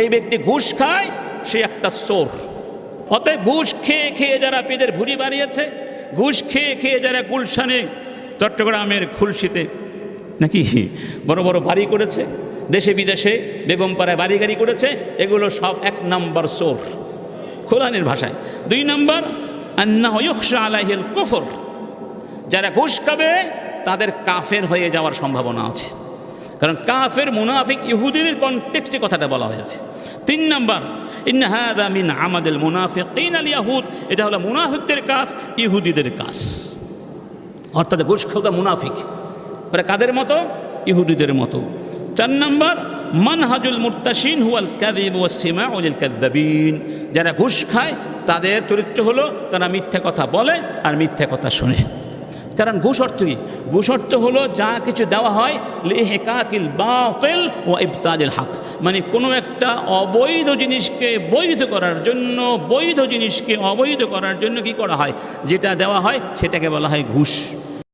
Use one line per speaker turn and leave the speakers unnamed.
এই ব্যক্তি ঘুষ খায়, সে একটা চোর। অতএব ঘুষ খেয়ে খেয়ে যারা পেদের ভুড়ি বাড়িয়েছে ঘুষ খেয়ে খেয়ে যারা গুলশানে, চট্টগ্রামের খুলশিতে নাকি বড় বড় বাড়ি করেছে, দেশে বিদেশে বেগমপাড়ায় বাড়ি গাড়ি করেছে, এগুলো সব এক নম্বর চোর। কোরআনের ভাষায় দুই নম্বর আলাইহিল কুফর। যারা ঘুষ খাবে, তাদের কাফের হয়ে যাওয়ার সম্ভাবনা আছে। কারণ কাফের, মুনাফিক ইহুদিদের কনটেক্সটে কথাটা বলা হয়েছে। তিন নম্বর ইন্নাহাদা আমাদের মুনাফিক আল ইয়াহুদ। এটা হলো মুনাফিকদের কাজ, ইহুদিদের কাজ। অর্থাৎ ঘুষ মুনাফিক। ওরা কাদের মতো? ইহুদিদের মতো। চার নম্বর, মানহাজুল মুরতাসিন হুয়াল কাদিব ও সিমা উলিল কাদ্দাবিন যারা ঘুষ খায়, তাদের চরিত্র হলো তারা মিথ্যা কথা বলে আর মিথ্যা কথা শোনে। কারণ ঘুষ অর্থই ঘুষ অর্থ হলো যা কিছু দেওয়া হয়, লেহেকাকিল বাতিল ও ইফতাদিল হাক। মানে কোনো একটা অবৈধ জিনিসকে বৈধ করার জন্য, বৈধ জিনিসকে অবৈধ করার জন্য কি করা হয়? যেটা দেওয়া হয় সেটাকে বলা হয় ঘুষ।